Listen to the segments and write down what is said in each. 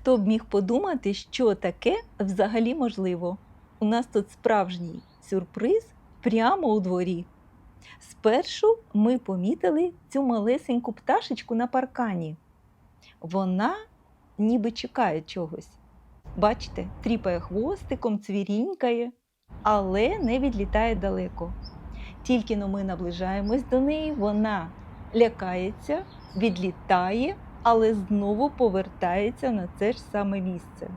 Хто б міг подумати, що таке взагалі можливо? У нас тут справжній сюрприз прямо у дворі. Спершу ми помітили цю малесеньку пташечку на паркані. Вона ніби чекає чогось. Бачите, тріпає хвостиком, цвірінькає, але не відлітає далеко. Тільки но ми наближаємось до неї, вона лякається, відлітає, але знову повертається на це ж саме місце.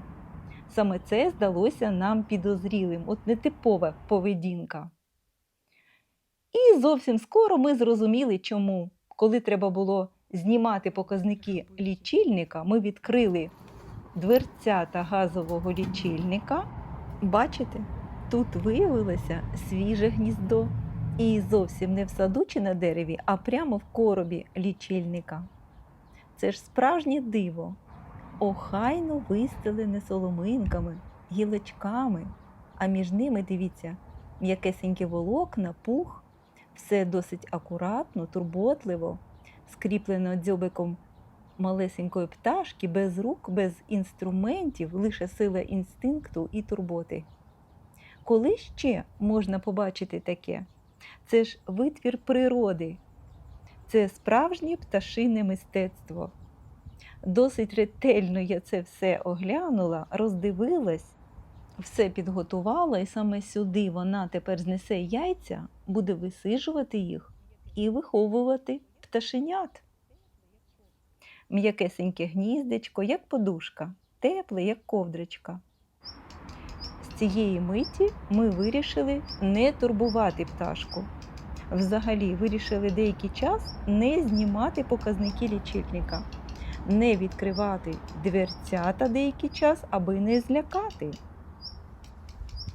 Саме це здалося нам підозрілим, от нетипова поведінка. І зовсім скоро ми зрозуміли, чому. Коли треба було знімати показники лічильника, ми відкрили дверцята газового лічильника. Бачите, тут виявилося свіже гніздо. І зовсім не в саду чи на дереві, а прямо в коробі лічильника. Це ж справжнє диво, охайно вистелене соломинками, гілочками, а між ними, дивіться, м'якесенькі волокна, пух, все досить акуратно, турботливо, скріплено дзьобиком малесенької пташки, без рук, без інструментів, лише сила інстинкту і турботи. Коли ще можна побачити таке? Це ж витвір природи, це справжнє пташине мистецтво. Досить ретельно я це все оглянула, роздивилась, все підготувала, і саме сюди вона тепер знесе яйця, буде висижувати їх і виховувати пташенят. М'якесеньке гніздечко, як подушка, тепле, як ковдрочка. З цієї миті ми вирішили не турбувати пташку. Взагалі вирішили деякий час не знімати показники лічильника, не відкривати дверцята деякий час, аби не злякати.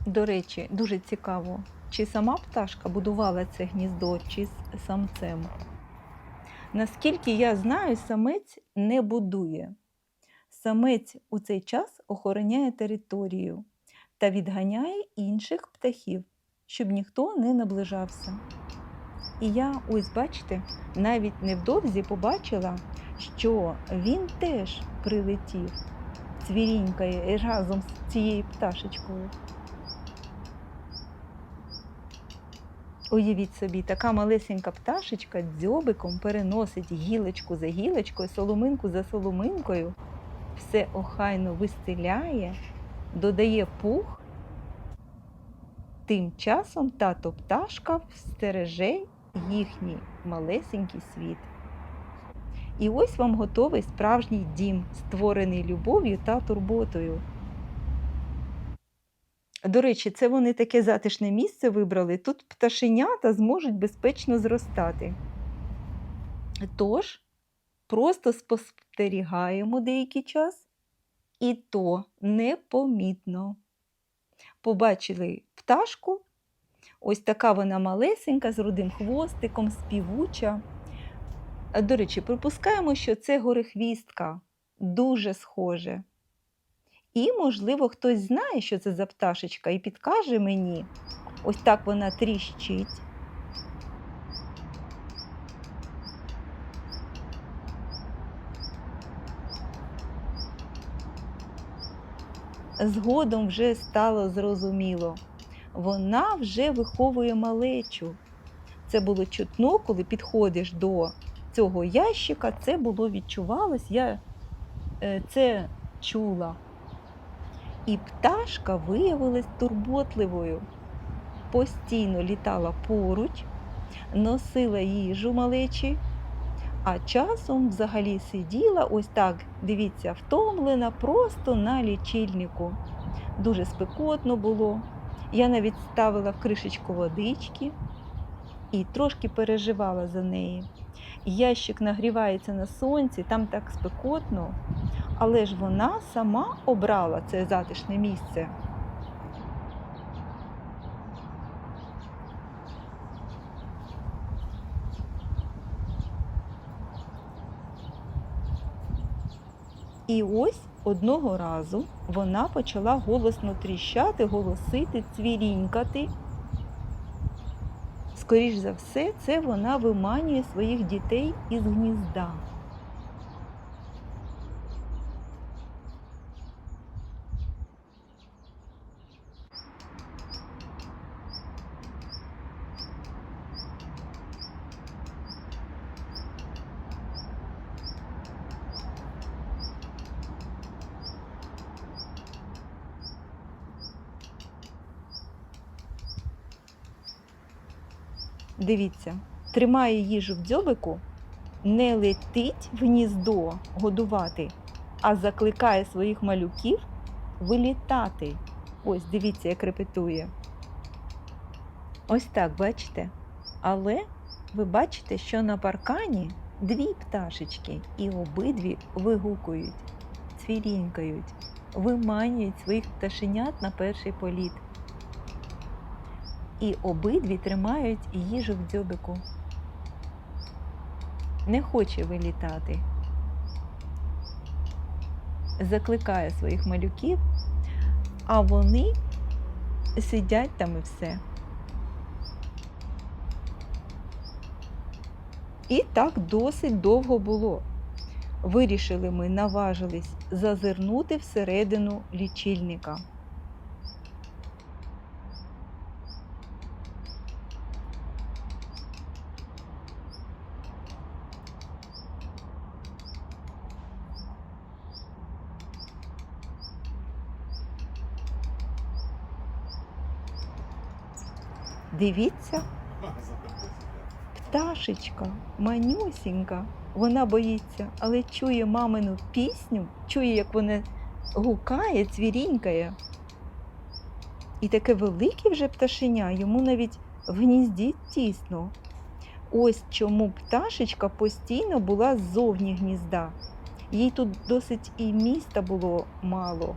До речі, дуже цікаво, чи сама пташка будувала це гніздо, чи з самцем. Наскільки я знаю, самець не будує. Самець у цей час охороняє територію та відганяє інших птахів, щоб ніхто не наближався. І я, ось бачите, навіть невдовзі побачила, що він теж прилетів, цвірінькає разом з цією пташечкою. Уявіть собі, така малесенька пташечка дзьобиком переносить гілочку за гілочкою, соломинку за соломинкою, все охайно вистеляє, додає пух. Тим часом тато пташка стереже їхній малесенький світ. І ось вам готовий справжній дім, створений любов'ю та турботою. До речі, це вони таке затишне місце вибрали. Тут пташенята зможуть безпечно зростати. Тож, просто спостерігаємо деякий час, і то непомітно. Побачили пташку, ось така вона малесенька, з рудим хвостиком, співуча. До речі, припускаємо, що це горехвістка, дуже схоже. І, можливо, хтось знає, що це за пташечка, і підкаже мені. Ось так вона тріщить. Згодом вже стало зрозуміло. Вона вже виховує малечу. Це було чутно, коли підходиш до цього ящика, це було відчувалось, я е, це чула. І пташка виявилась турботливою, постійно літала поруч, носила їжу малечі, а часом взагалі сиділа ось так, дивіться, втомлена просто на лічильнику. Дуже спекотно було. Я навіть ставила в кришечку водички і трошки переживала за неї. Ящик нагрівається на сонці, там так спекотно, але ж вона сама обрала це затишне місце. І ось одного разу вона почала голосно тріщати, голосити, цвірінькати. Скоріш за все, це вона виманює своїх дітей із гнізда. Дивіться, тримає їжу в дзьобику, не летить в гніздо годувати, а закликає своїх малюків вилітати. Ось дивіться, як репетує. Ось так, бачите? Але ви бачите, що на паркані дві пташечки, і обидві вигукують, цвірінькають, виманюють своїх пташенят на перший політ. І обидві тримають їжу в дзьобику. Не хоче вилітати. Закликає своїх малюків, а вони сидять там і все. І так досить довго було. Вирішили ми, наважились зазирнути всередину лічильника. Дивіться, пташечка, манюсінька, вона боїться, але чує мамину пісню, чує, як вона гукає, цвірінькає. І таке велике вже пташеня, йому навіть в гнізді тісно. Ось чому пташечка постійно була ззовні гнізда. Їй тут досить і міста було мало.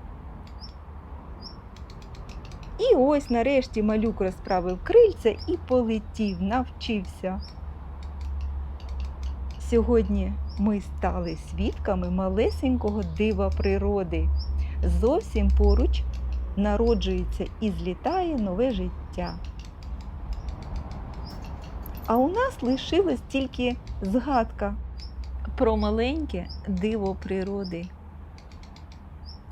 І ось нарешті малюк розправив крильця і полетів, навчився. Сьогодні ми стали свідками малесенького дива природи. Зовсім поруч народжується і злітає нове життя. А у нас лишилась тільки згадка про маленьке диво природи.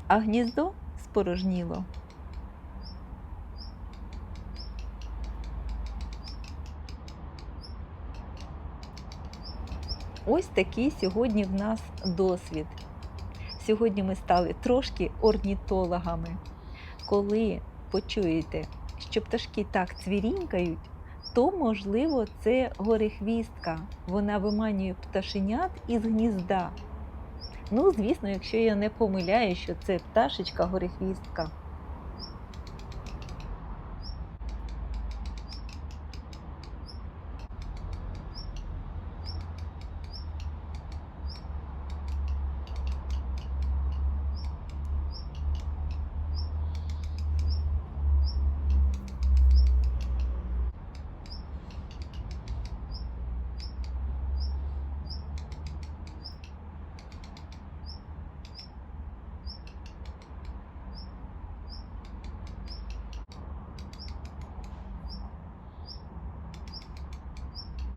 А гніздо спорожніло. Ось такий сьогодні в нас досвід. Сьогодні ми стали трошки орнітологами. Коли почуєте, що пташки так цвірінькають, то, можливо, це горехвістка. Вона виманює пташенят із гнізда. Ну, звісно, якщо я не помиляю, що це пташечка горехвістка.